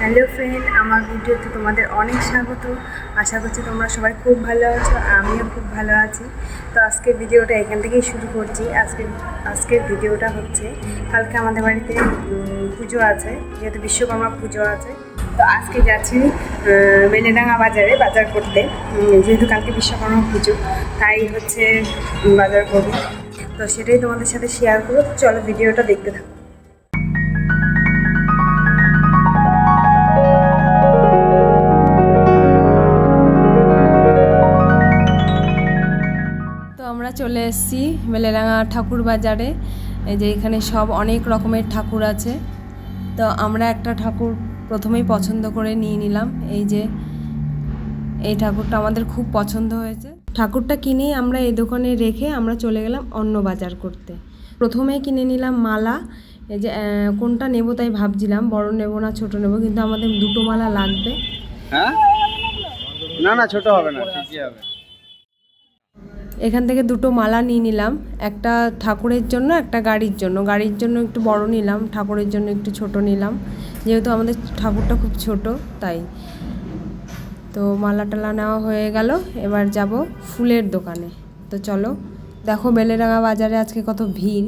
Hello friend আমার ভিডিওতে তোমাদের অনেক স্বাগত। আশা করছি তোমরা সবাই খুব ভালো আছো আমিও খুব ভালো আছি। তো আজকের ভিডিওটা এখান থেকেই শুরু করছি। আজকে আজকের ভিডিওটা হচ্ছে কালকে আমাদের বাড়িতে পুজো আছে যেহেতু বিশ্বকর্মা পুজো আছে। তো আজকে যাচ্ছি আহ, বেলেডাঙ্গা বাজারে বাজার করতে। যেহেতু কালকে বিশ্বকর্মা পুজো তাই হচ্ছে বাজার করব। তো সেটাই তোমাদের সাথে শেয়ার করব। তো চলো ভিডিওটা দেখতে থাকো। এসেছি মেলেরাঙা ঠাকুর বাজারে। যে এখানে সব অনেক রকমের ঠাকুর আছে। তো আমরা একটা ঠাকুর প্রথমেই পছন্দ করে নিয়ে নিলাম। এই যে, এই ঠাকুরটা আমাদের খুব পছন্দ হয়েছে। ঠাকুরটা কিনে আমরা এই দোকানে রেখে আমরা চলে গেলাম অন্য বাজার করতে। প্রথমে কিনে নিলাম মালা। এই যে কোনটা নেব তাই ভাবছিলাম, বড় নেব না ছোট নেব, কিন্তু আমাদের দুটো মালা লাগবে। হ্যাঁ? না না, ছোট হবে না, ঠিকই হবে। এখান থেকে দুটো মালা নিয়ে নিলাম। একটা ঠাকুরের জন্য, একটা গাড়ির জন্য। গাড়ির জন্য একটু বড় নিলাম, ঠাকুরের জন্য একটু ছোট নিলাম। যেহেতু আমাদের ঠাকুরটা খুব ছোট, তাই। তো মালা টালা নেওয়া হয়ে গেল। এবার যাব ফুলের দোকানে। তো চলো, দেখো বেলেরাঙা বাজারে আজকে কত ভিড়।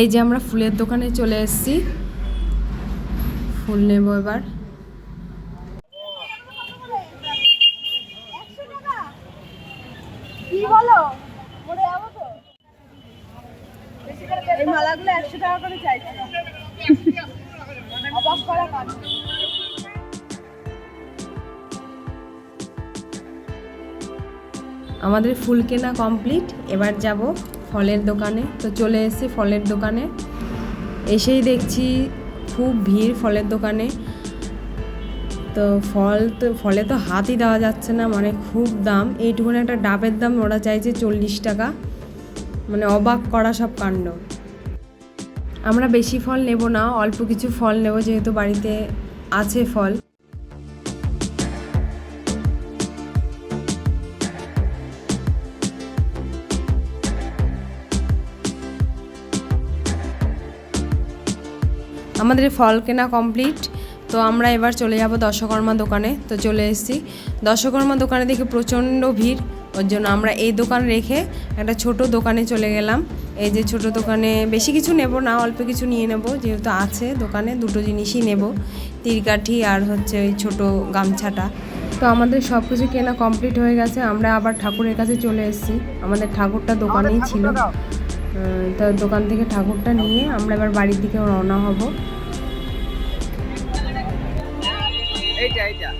এই যে আমরা ফুলের দোকানে চলে এসেছি। ফুল নেব এবার কি বলো মরে যাব তো এই মালাগুলো একশো টাকা করে আমাদের ফুল কেনা কমপ্লিট, এবার যাব ফলের দোকানে। তো চলে এসেছি ফলের দোকানে। এসেই দেখছি খুব ভিড় ফলের দোকানে। তো ফল তো, ফলে তো হাতই দেওয়া যাচ্ছে না মানে খুব দাম। এইটুকুন একটা ডাবের দাম, ওরা চাইছে চল্লিশ টাকা। মানে অবাক করা সব কাণ্ড। আমরা বেশি ফল নেব না, অল্প কিছু ফল নেব যেহেতু বাড়িতে আছে ফল। আমাদের ফল কেনা কমপ্লিট। তো আমরা এবার চলে যাব দশকর্মা দোকানে। তো চলে এসেছি। দশকর্মা দোকানে দেখে প্রচণ্ড ভিড়। ওর জন্য আমরা এই দোকান রেখে একটা ছোট দোকানে চলে গেলাম। এই যে ছোট দোকানে বেশি কিছু নেব না, অল্প কিছু নিয়ে নেব, যেহেতু আছে দোকানে, দুটো জিনিসই নেব। তিরকাঠি আর হচ্ছে ওই ছোট গামছাটা। তো আমাদের সব কিছু কেনা কমপ্লিট হয়ে গেছে, আমরা আবার ঠাকুরের কাছে চলে এসেছি। আমাদের ঠাকুরটা দোকানেই ছিল। তো দোকান থেকে ঠাকুরটা নিয়ে আমরা এবার বাড়ির দিকে রওনা হব। এইটা এইটা।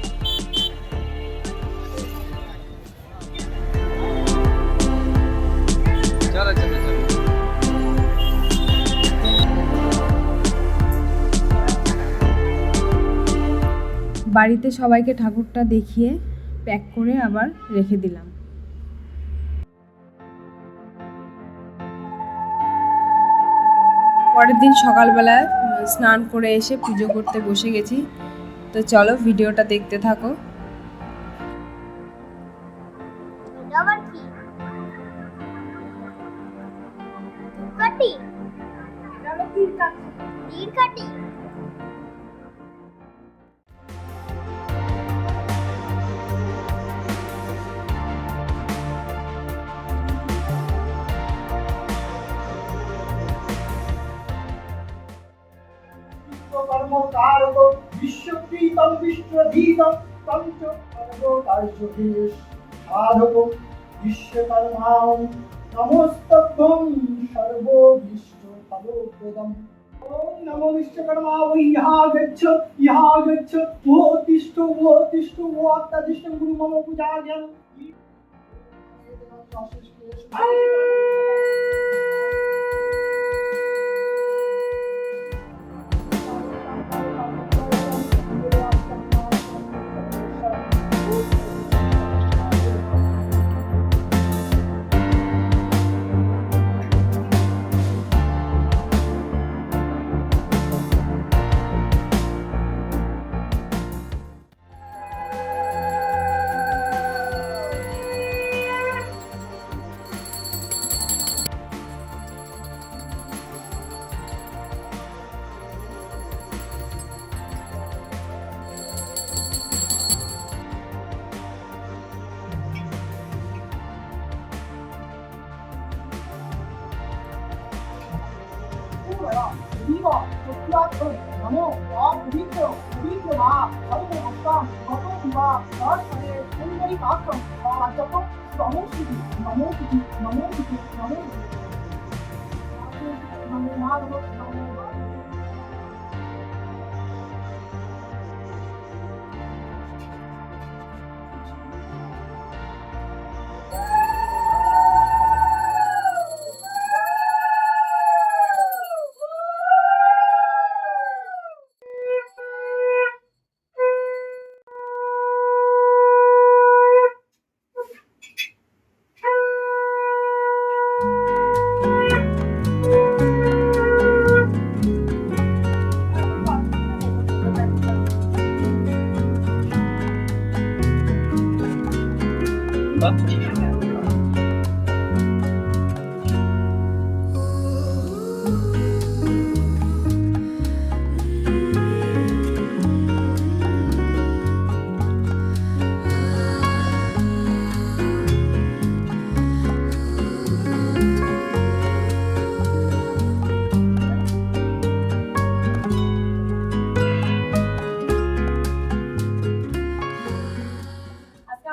বাড়িতে সবাইকে ঠাকুরটা দেখিয়ে প্যাক করে আবার রেখে দিলাম। পরের দিন সকালবেলায় স্নান করে এসে পুজো করতে বসে গেছি। তো চলো ভিডিওটা দেখতে থাকো। কাটি। কাটি। কর্মকারক বিশ্বপ্রীতম বিশ্বধীতম পঞ্চ পরমকার্যধীশ সাধক বিশ্বকর্মাম নমস্তভ্যম সর্ববিষ্ট ফলোপ্রদম ওম নমো বিশ্বকর্মা ওই ইহা গচ্ছ ইহা গচ্ছ ও তিষ্ঠ ও তিষ্ঠ ও আত্মাদিষ্ট গুরু মম পূজা জ্ঞান পরিবাক্ষণ নমো অপবিত্র পবিত্র মা সর্বমস্তাম গত বিবা দর্শনে সুন্দরী কাক্ষম অবাচকম নমো শিবি নমো শিবি নমো শিবি নমো শিবি নমো মাধব নমো মাধব আজকে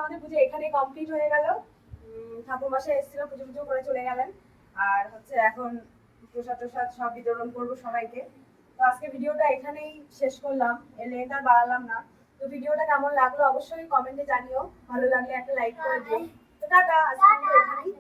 আমাদের পুজো এখানে কমপ্লিট হয়ে গেল। ঠাকুর মাসে এসেছিল, পুজো পুজো করে চলে গেলেন। আর হচ্ছে এখন প্রসাদ প্রসাদ সব বিতরণ করব সবাইকে। তো আজকে ভিডিওটা এখানেই শেষ করলাম। এর লেন্থ আর বাড়ালাম না। তো ভিডিওটা কেমন লাগল অবশ্যই কমেন্টে জানিও। ভালো লাগলে একটা লাইক করে দিও। তো টাটা আজকে এখানেই।